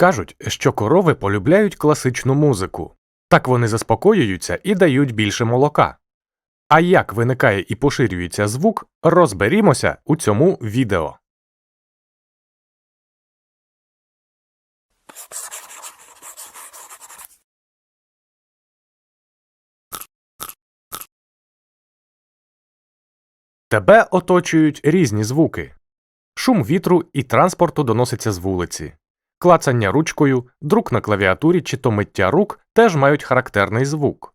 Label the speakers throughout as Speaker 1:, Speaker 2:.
Speaker 1: Кажуть, що корови полюбляють класичну музику. Так вони заспокоюються і дають більше молока. А як виникає і поширюється звук, розберімося у цьому відео. Тебе оточують різні звуки. Шум вітру і транспорту доноситься з вулиці. Клацання ручкою, друк на клавіатурі чи то миття рук теж мають характерний звук.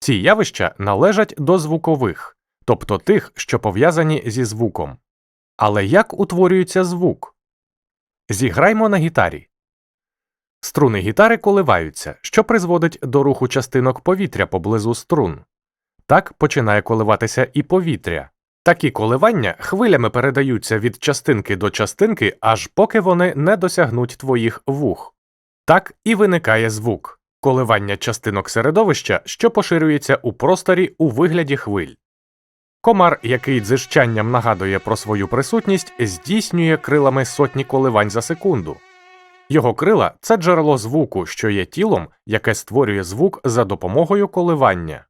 Speaker 1: Ці явища належать до звукових, тобто тих, що пов'язані зі звуком. Але як утворюється звук? Зіграймо на гітарі. Струни гітари коливаються, що призводить до руху частинок повітря поблизу струн. Так починає коливатися і повітря. Такі коливання хвилями передаються від частинки до частинки, аж поки вони не досягнуть твоїх вух. Так і виникає звук коливання частинок середовища, що поширюється у просторі у вигляді хвиль. Комар, який дзижчанням нагадує про свою присутність, здійснює крилами сотні коливань за секунду. Його крила це джерело звуку, що є тілом, яке створює звук за допомогою коливання.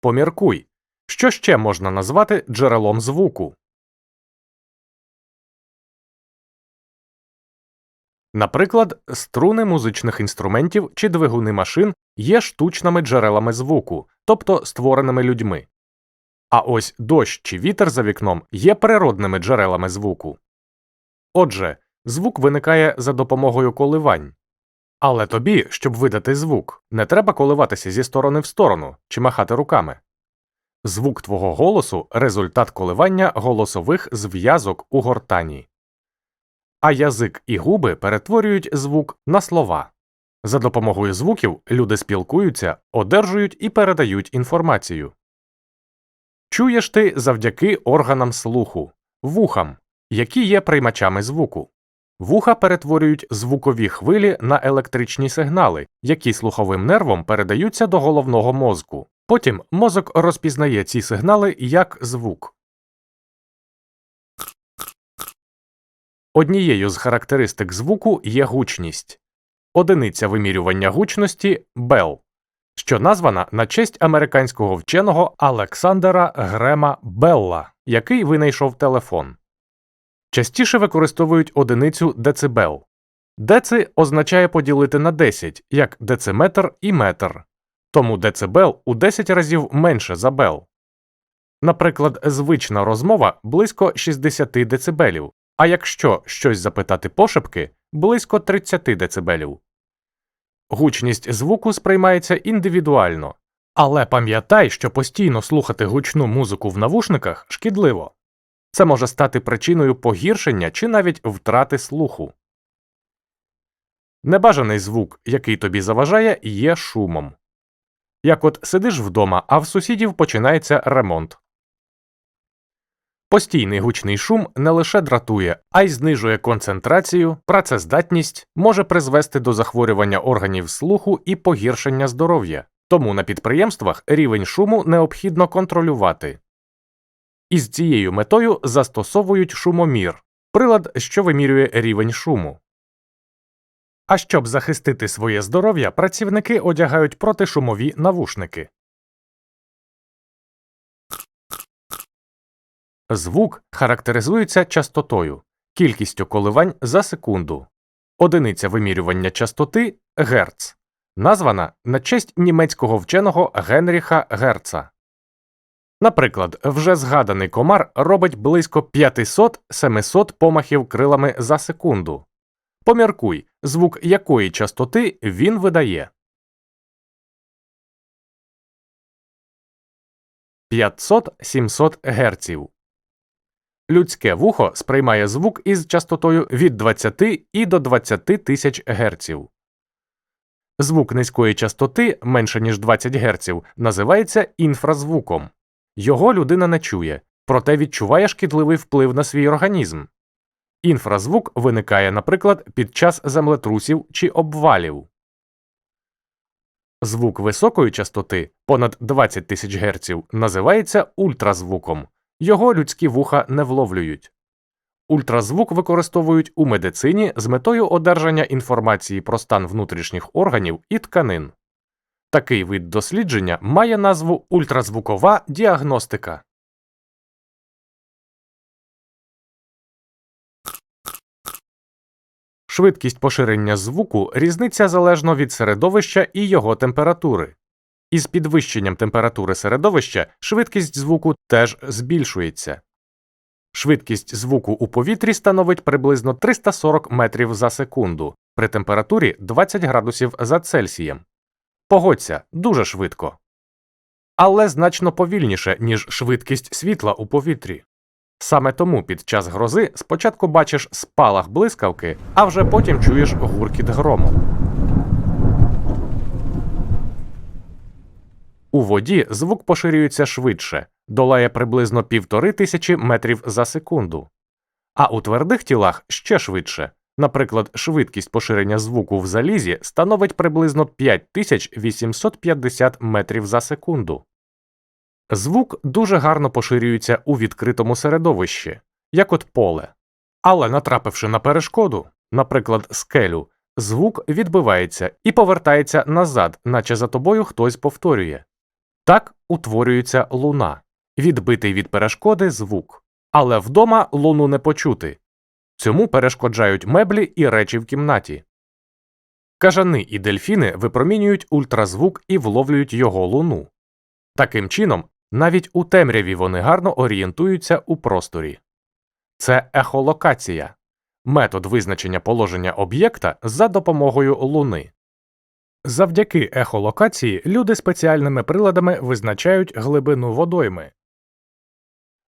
Speaker 1: Поміркуй, що ще можна назвати джерелом звуку? Наприклад, струни музичних інструментів чи двигуни машин є штучними джерелами звуку, тобто створеними людьми. А ось дощ чи вітер за вікном є природними джерелами звуку. Отже, звук виникає за допомогою коливань. Але тобі, щоб видати звук, не треба коливатися зі сторони в сторону чи махати руками. Звук твого голосу результат коливання голосових зв'язок у гортані. А язик і губи перетворюють звук на слова. За допомогою звуків люди спілкуються, одержують і передають інформацію. Чуєш ти завдяки органам слуху, вухам, які є приймачами звуку. Вуха перетворюють звукові хвилі на електричні сигнали, які слуховим нервом передаються до головного мозку. Потім мозок розпізнає ці сигнали як звук. Однією з характеристик звуку є гучність. Одиниця вимірювання гучності Бел, що названа на честь американського вченого Олександра Грема Белла, який винайшов телефон. Частіше використовують одиницю децибел. Деци означає поділити на 10, як дециметр і метр. Тому децибел у 10 разів менше за бел. Наприклад, звична розмова близько 60 децибелів, а якщо щось запитати пошепки близько 30 децибелів. Гучність звуку сприймається індивідуально, але пам'ятай, що постійно слухати гучну музику в навушниках шкідливо. Це може стати причиною погіршення чи навіть втрати слуху. Небажаний звук, який тобі заважає, є шумом. Як от сидиш вдома, а в сусідів починається ремонт. Постійний гучний шум не лише дратує, а й знижує концентрацію, працездатність, може призвести до захворювання органів слуху і погіршення здоров'я. Тому на підприємствах рівень шуму необхідно контролювати. Із цією метою застосовують шумомір прилад, що вимірює рівень шуму. А щоб захистити своє здоров'я, працівники одягають протишумові навушники. Звук характеризується частотою, кількістю коливань за секунду. Одиниця вимірювання частоти Герц, названа на честь німецького вченого Генріха Герца. Наприклад, вже згаданий комар робить близько 500-700 помахів крилами за секунду. Поміркуй, звук якої частоти він видає. 500-700 Гц. Людське вухо сприймає звук із частотою від 20 і до 20 тисяч Гц. Звук низької частоти менше ніж 20 Гц називається інфразвуком. Його людина не чує, проте відчуває шкідливий вплив на свій організм. Інфразвук виникає, наприклад, під час землетрусів чи обвалів. Звук високої частоти понад 20 тисяч Гц називається ультразвуком. Його людські вуха не вловлюють. Ультразвук використовують у медицині з метою одержання інформації про стан внутрішніх органів і тканин. Такий вид дослідження має назву ультразвукова діагностика. Швидкість поширення звуку різниця залежно від середовища і його температури. Із підвищенням температури середовища швидкість звуку теж збільшується. Швидкість звуку у повітрі становить приблизно 340 метрів за секунду при температурі 20 градусів за Цельсієм. Погодься дуже швидко. Але значно повільніше, ніж швидкість світла у повітрі. Саме тому під час грози спочатку бачиш спалах блискавки, а вже потім чуєш гуркіт грому. У воді звук поширюється швидше, долає приблизно півтори тисячі метрів за секунду. А у твердих тілах ще швидше. Наприклад, швидкість поширення звуку в залізі становить приблизно 5850 метрів за секунду. Звук дуже гарно поширюється у відкритому середовищі, як от поле. Але натрапивши на перешкоду, наприклад, скелю, звук відбивається і повертається назад, наче за тобою хтось повторює. Так утворюється луна, відбитий від перешкоди звук. Але вдома луну не почути. Цьому перешкоджають меблі і речі в кімнаті. Кажани і дельфіни випромінюють ультразвук і вловлюють його луну. Таким чином, навіть у темряві вони гарно орієнтуються у просторі. Це ехолокація метод визначення положення об'єкта за допомогою луни. Завдяки ехолокації люди спеціальними приладами визначають глибину водойми,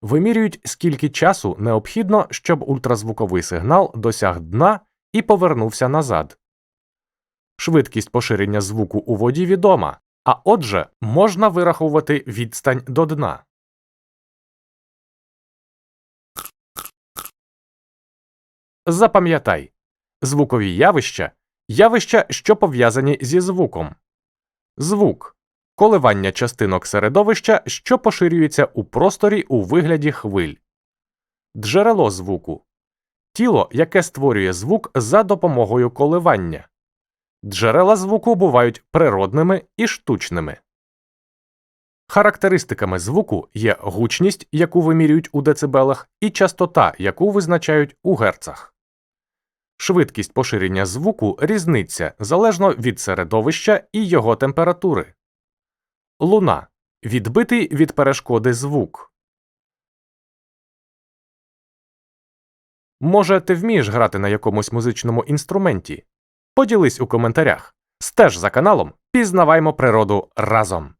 Speaker 1: вимірюють, скільки часу необхідно, щоб ультразвуковий сигнал досяг дна і повернувся назад. Швидкість поширення звуку у воді відома, а отже, можна вирахувати відстань до дна. Запам'ятай звукові явища явища, що пов'язані зі звуком. Звук коливання частинок середовища, що поширюється у просторі у вигляді хвиль. Джерело звуку тіло, яке створює звук за допомогою коливання. Джерела звуку бувають природними і штучними. Характеристиками звуку є гучність, яку вимірюють у децибелах, і частота, яку визначають у герцах. Швидкість поширення звуку різниця залежно від середовища і його температури. Луна відбитий від перешкоди звук. Може, ти вмієш грати на якомусь музичному інструменті? Поділись у коментарях. Стеж за каналом, пізнаваймо природу разом.